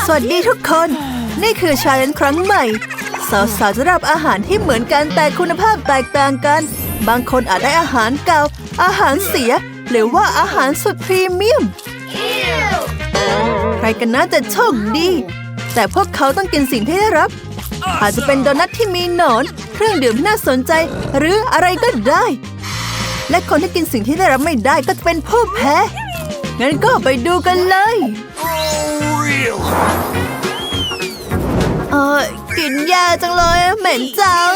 สวัสดีทุกคน นี่คือชาเลนจ์ครั้งใหม่ สาวๆจะรับอาหารที่เหมือนกันแต่คุณภาพแตกต่างกัน บางคนอาจได้อาหารเก่า อาหารเสีย หรือว่าอาหารสุดพรีเมียม ใครกันนะจะโชคดี แต่พวกเขาต้องกินสิ่งที่ได้รับ อาจจะเป็นโดนัทที่มีหนอน เครื่องดื่มที่น่าสนใจ หรืออะไรก็ได้ และคนที่กินสิ่งที่ได้รับไม่ได้ก็จะเป็นผู้แพ้งั้นก็ไปดูกันเลย เออกลิ่นยาจังเลยเหม็นจัง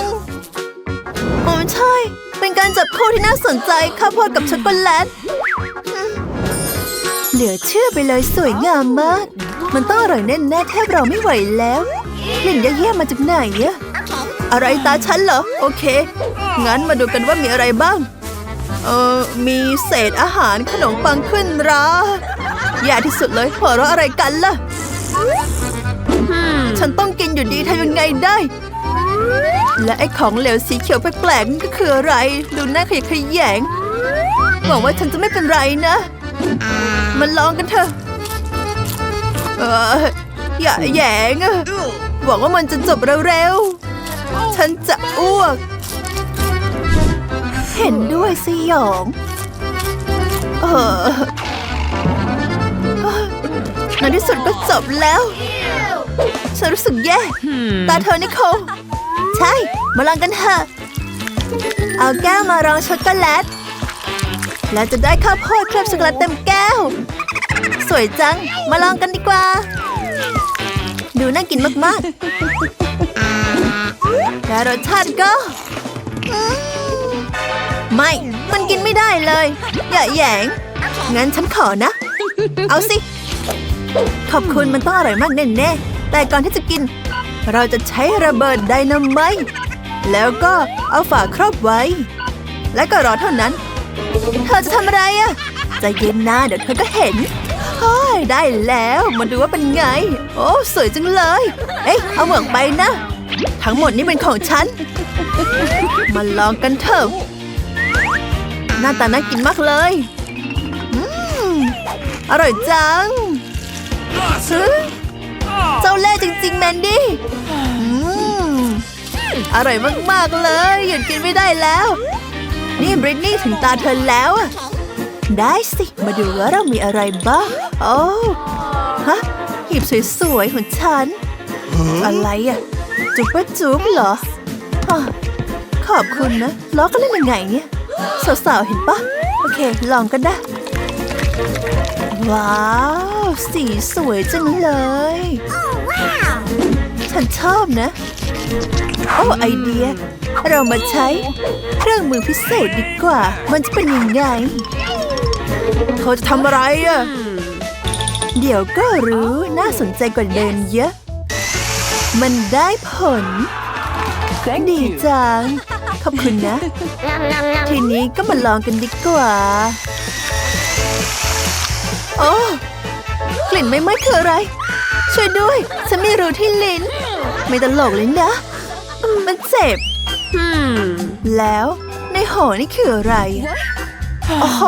อ๋อใช่ เป็นการจับคู่ที่น่าสนใจข้าวโพดกับช็อกโกแลตเหลือเชื่อไปเลยสวยงามมาก มันต้องอร่อยแน่ๆแทบเราไม่ไหวแล้วกลิ่นแย่ๆมาจากไหนอะอะไรตาฉันเหรอ โอเค งั้นมาดูกันว่ามีอะไรบ้าง เออมีเศษอาหารขนมปังขึ้นราแย่ที่สุดเลยหัวเราะอะไรกันล่ะ ฉันต้องกินอยู่ดีทำยังไงได้ และไอ้ของเหลวสีเขียวแปลกๆนี่ก็คืออะไร ดูหน่าขยะขยงหวังว่าฉันจะไม่เป็นไรนะ มันลองกันเถอะ เอออย่าแยงอะหวังว่ามันจะจบเร็วๆ ฉันจะอ้วก เห็นด้วยสยอง เออ ในที่สุดก็จบแล้ว ฉันรู้สึกแย่ ตาเธอนิโคลใช่ มาลองกันเถอะ เอาแก้วมารองช็อกโกแลต แล้วจะได้ข้าวโพดเคลือบช็อกโกแลตเต็มแก้ว สวยจัง มาลองกันดีกว่า ดูน่ากินมากๆ และรสชาติก็อืมไม่ มันกินไม่ได้เลย อย่าแหยงงั้นฉันขอนะ เอาสิ ขอบคุณมันต้องอร่อยมากแน่ๆแต่ก่อนที่จะกิน เราจะใช้ระเบิดไดนาไมต์แล้วก็เอาฝาครอบไว้ และก็รอเท่านั้น เธอจะทำอะไรอะจะเย็นนะเดี๋ยวเธอก็เห็นเฮ้ยได้แล้วมาดูว่าเป็นไง โอ้สวยจังเลย เอ้ยเอาเหมือกไปนะ ทั้งหมดนี้เป็นของฉัน มาลองกันเถอะหน้าตาน่ากินมากเลยอืมอร่อยจัง เจ้าเล่ห์จริง ๆ แมนดี้อืมอร่อยมาก ๆ เลย หยุดกินไม่ได้แล้ว นี่บริตนี่ถึงตาเธอแล้วอะได้สิ มาดูว่าเรามีอะไรบ้าง โอ้ ฮะ หีบสวยๆของฉัน อะไรอะจุ๊บปะจุ๊บเหรออะขอบคุณนะ ล้อกันเล่นยังไงเนี่ย สาวๆ เห็นปะ โอเค ลองกันนะ ว้าว สีสวยจังเลย ฉันชอบนะ โอ้ไอเดีย เรามาใช้เครื่องมือพิเศษดีกว่า มันจะเป็นยังไงเขาจะทำอะไรอะเดี๋ยวก็รู้น่าสนใจกว่าเดิมเยอะ มันได้ผล ดีจัง ขอบคุณนะ ทีนี้ก็มาลองกันดีกว่า โอ้กลิ่นไม่ไหม้คืออะไร ช่วยด้วย ฉันไม่รู้ที่ลิ้น ไม่ตลกเลยนะ มันเจ็บแล้วในห่อนี่คืออะไร โอ้โห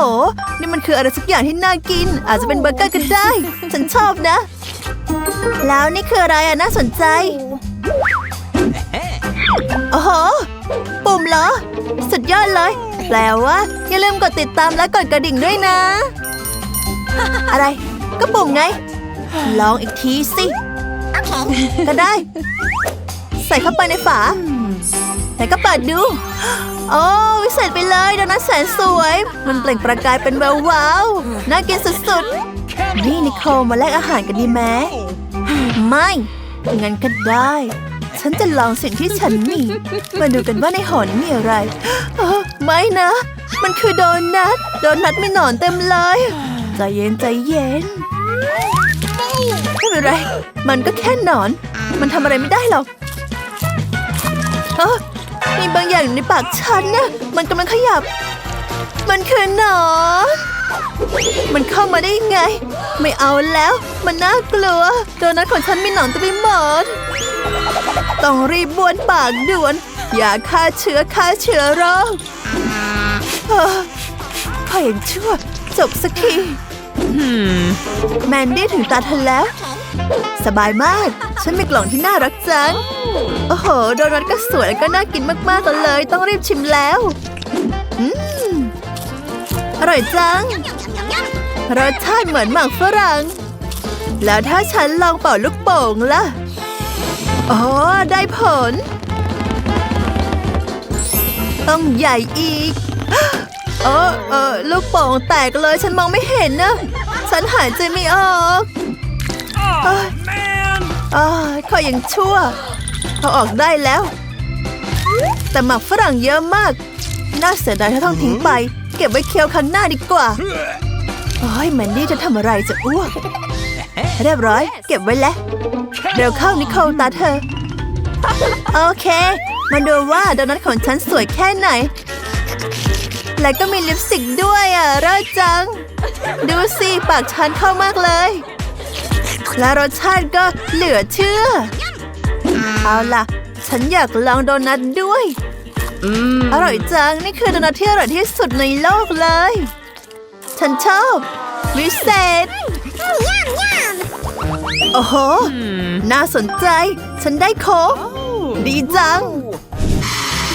นี่มันคืออะไรสักอย่างที่น่ากิน อาจจะเป็นเบอร์เกอร์ก็ได้ ฉันชอบนะ แล้วนี่คืออะไรอะน่าสนใจ โอ้โห ปุ่มเหรอ สุดยอดเลย แปลว่า อย่าลืมกดติดตามและกดกระดิ่งด้วยนะ อะไร ก็ปุ่มไง ลองอีกทีสิ ก็ได้ ใส่เข้าไปในฝาแล้วก็เปิดดู โอ้วิเศษไปเลยโดนัทแสนสวย มันเปล่งประกายเป็นแวววาว น่ากินสุดๆ นี่นิโคลมาแลกอาหารกันดีไหมไม่งั้นก็ได้ ฉันจะลองสิ่งที่ฉันมี มาดูกันว่าในห่อนี้มีอะไรเอ้อไม่นะ มันคือโดนัท โดนัทมีหนอนเต็มเลย ใจเย็นใจเย็นไม่เป็นไร มันก็แค่หนอน มันทำอะไรไม่ได้หรอกเออมีบางอย่างอยู่ในปากฉันนะ มันกำลังขยับ มันคือหนอน มันเข้ามาได้ยังไง ไม่เอาแล้ว มันน่ากลัว โดนัทของฉันมีหนอนเต็มไปหมด ต้องรีบบ้วนปากด่วน อย่าฆ่าเชื้อฆ่าเชื้อโรคเอ้อพอเห็นชั่ว จบสักที แมนดี้ถึงตาเธอแล้ว สบายมาก ฉันมีกล่องที่น่ารักจัง โอ้โห โดนัทก็สวยแล้วก็น่ากินมากๆเลย ต้องรีบชิมแล้วอืมอร่อยจัง รสชาติเหมือนหมากฝรั่ง แล้วถ้าฉันลองเป่าลูกโป่งล่ะ อ๋อ ได้ผล ต้องใหญ่อีก เออเออลูกโป่งแตกเลยฉันมองไม่เห็นนะฉันหายใจไม่ออก Oh, man! อาขอยังชั่วเอาออกได้แล้ว แต่หมักฝรั่งเยอะมาก น่าเสียดายถ้าต้องทิ้งไป เก็บไว้เคี้ยวครั้งหน้าดีกว่าโอ้ยแมนดี้จะทำอะไรจะอ้วกเรียบร้อย เก็บไว้แล้วเร็วเข้านิโคลตาเธอ โอเค มาดูว่าโดนัทของฉันสวยแค่ไหน และก็มีลิปสติกด้วยอะเลิศจัง ดูสิปากฉันเข้ามากเลย และรสชาติก็เหลือเชื่อ เอาล่ะ ฉันอยากลองโดนัทด้วย อร่อยจัง นี่คือโดนัทที่อร่อยที่สุดในโลกเลย ฉันชอบวิเศษโอ้โห น่าสนใจ ฉันได้โค้กดีจัง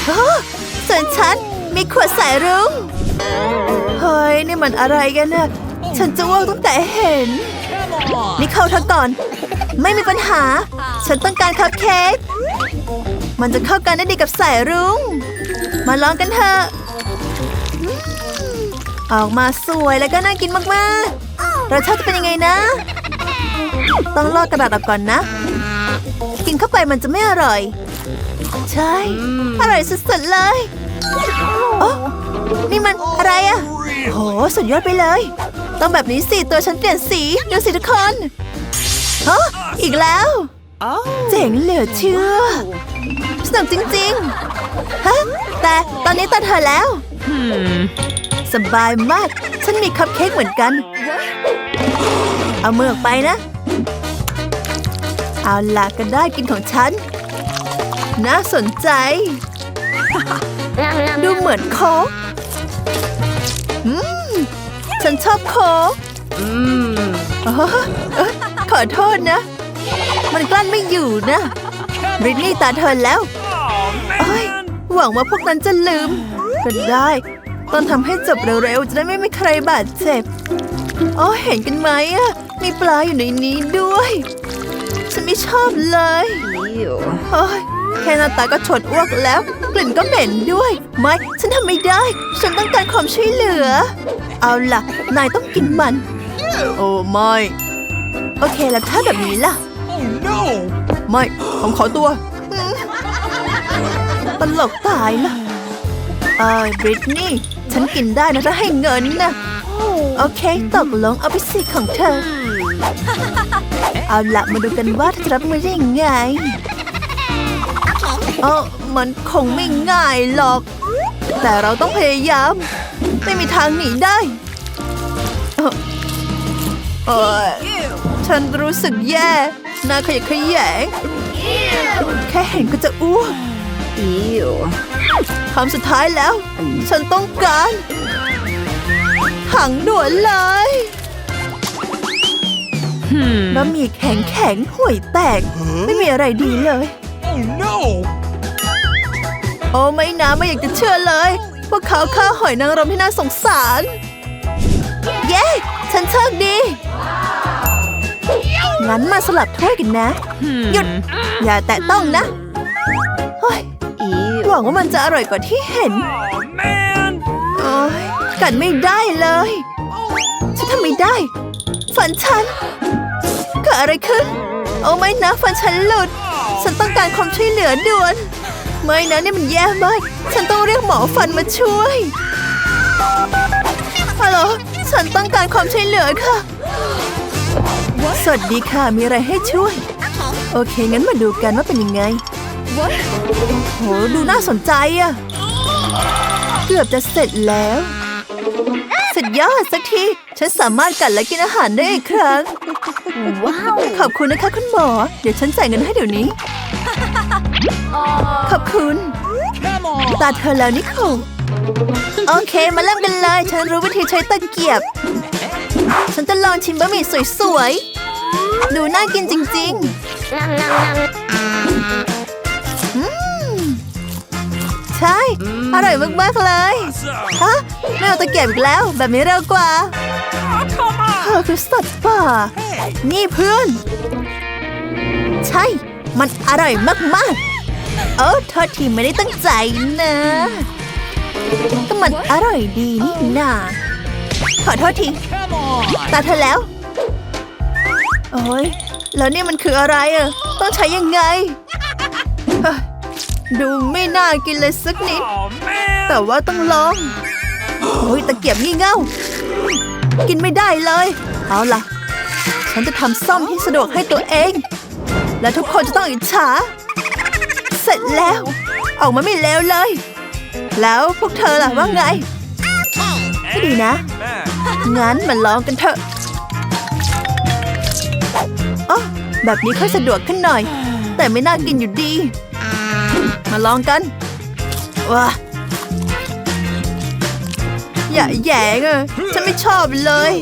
โอ้ส่วนฉัน มีขวดสายรุ้งเฮ้ยนี่มันอะไรกันน่ะฉันจะอ้วกตั้งแต่เห็น นี่เข้าเธอก่อน ไม่มีปัญหา ฉันต้องการคัพเค้กมันจะเข้ากันได้ดีกับสายรุ้ง มาลองกันเถอะอออกมาสวยแล้วก็น่ากินมากๆรสชาติจะเป็นยังไงนะ ต้องลอกกระดาษออกก่อนนะ กินเข้าไปมันจะไม่อร่อย ใช่ อร่อยสุดๆเลย โอ้นี่มันอะไรอะโหสุดยอดไปเลย ต้องแบบนี้สิตัวฉันเปลี่ยนสีดูสิทุกคนฮะอีกแล้ว เจ๋งเหลือเชื่อสนุกจริงๆฮะแต่ตอนนี้ตาเธอแล้วสบายมาก ฉันมีคัพเค้กเหมือนกัน เอาเมือออกไปนะ เอาล่ะก็ได้กินของฉัน น่าสนใจ ดูเหมือนโค้กอืม ฉันชอบโค้กอ๋อเอ้ยขอโทษนะ มันกลั้นไม่อยู่นะบริตนี่ตาเธอแล้ว Oh, เอ้ย man! หวังว่าพวกนั้นจะลืมก็ได้ต้องทำให้จบเร็วๆ จะได้ไม่มีใครบาดเจ็บอ๋อเห็นกันไหมอะมีปลาอยู่ในนี้ด้วย ฉันไม่ชอบเลยโอ้ย แค่หน้าตาก็ชดอ้วกแล้ว กลิ่นก็เหม็นด้วย ไม่ ฉันทำไม่ได้ ฉันต้องการความช่วยเหลือ เอาล่ะ นายต้องกินมัน โอ้ไม่ โอเคแล้วถ้าแบบนี้ล่ะ Oh, no! ไม่ ผมขอตัวอืมตลกตายละเอ้ยบริตนี่ ฉันกินได้นะถ้าให้เงินนะ โอเค ตกลงเอาไปสิของเธอ เอาละมาดูกันว่าเธอจะรับมือได้ยังไง เออมันคงไม่ง่ายหรอก แต่เราต้องพยายาม ไม่มีทางหนีได้เอ่อเอ้ยฉันรู้สึกแย่หน้าขยะแขยงแค่เห็นก็จะอ้วกคำสุดท้ายแล้ว ฉันต้องการถังด่วนเลยบะหมี่แข็งแข็งๆห่วยแตก ไม่มีอะไรดีเลย Oh, no! โอ้ไม่นะไม่อยากจะเชื่อเลย พวกเขาฆ่าหอยนางรมที่น่าสงสาร เย้ ฉันโชคดี งั้นมาสลับถ้วยกันนะ หยุด อย่าแตะต้องนะเฮ้ยหวังว่ามันจะอร่อยกว่าที่เห็น Oh, man! โอ้ยกันไม่ได้เลย ฉันทำไม่ได้ฟันฉันเกิดอะไรขึ้น โอ้ไม่นะฟันฉันหลุด ฉันต้องการความช่วยเหลือด่วน ไม่นะนี่มันแย่มาก ฉันต้องเรียกหมอฟันมาช่วยฮัลโหลฉันต้องการความช่วยเหลือค่ะ สวัสดีค่ะ มีอะไรให้ช่วย โอเค งั้นมาดูกันว่าเป็นยังไง โห ดูน่าสนใจอะเกือบจะเสร็จแล้วสุดยอดสักที ฉันสามารถกัดและกินอาหารได้อีกครั้ง ว้าว ขอบคุณนะคะคุณหมอ เดี๋ยวฉันจ่ายเงินให้เดี๋ยวนี้ ขอบคุณ Come on! ตาเธอแล้วนิโคลโอเค มาเริ่มกันเลย ฉันรู้วิธีใช้ตะเกียบ ฉันจะลองชิมบะหมี่สวยดูน่ากินจริงๆอืมใช่ อร่อยมากๆเลย Awesome. ฮะไม่เอาตะเกียบอีกแล้ว แบบนี้เร็วกว่า Oh, come เธ on. อคือสัตว์ป่า นี่เพื่อน ใช่ มันอร่อยมากๆ เออโทษทีไม่ได้ตั้งใจนะก็มันอร่อยดีนี่นาขอโทษที Come on. ตาเธอแล้ว โอ้ยแล้วนี่มันคืออะไรอะ ต้องใช้ยังไงเฮ้ยดูไม่น่ากินเลยสักนิด Oh, man. แต่ว่าต้องลอง โอ้ยตะเกียบงี่เง่า กินไม่ได้เลย เอาล่ะ ฉันจะทำซ่อมที่สะดวกให้ตัวเอง และทุกคนจะต้องอิจฉาเส ร็จแล้ว ออกมาไม่เลวเลย แล้วพวกเธอล่ะว่าไงไม่ดีนะ Amen. งั้นมาลองกันเถอะอ๋อแบบนี้ค่อยสะดวกขึ้นหน่อย แต่ไม่น่ากินอยู่ดี มาลองกันว้าอย่าแหย่งอะฉันไม่ชอบเลย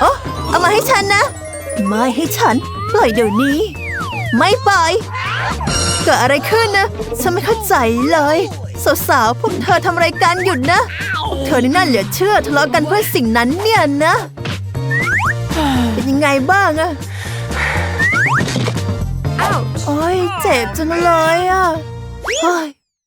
โอ้เอามาให้ฉันนะ ไม่ให้ฉัน ปล่อยเดี๋ยวนี้ ไม่ปล่อย เกิดอะไรขึ้นนะ ฉันไม่เข้าใจเลย สาวๆ พวกเธอทำอะไรกันหยุดนะ เธอนี่น่าเหลือเชื่อทะเลาะกันเพื่อสิ่งนั้นเนี่ยนะ เป็นยังไงบ้างอะโอ้ยเจ็บจังเลยอะโอ้ย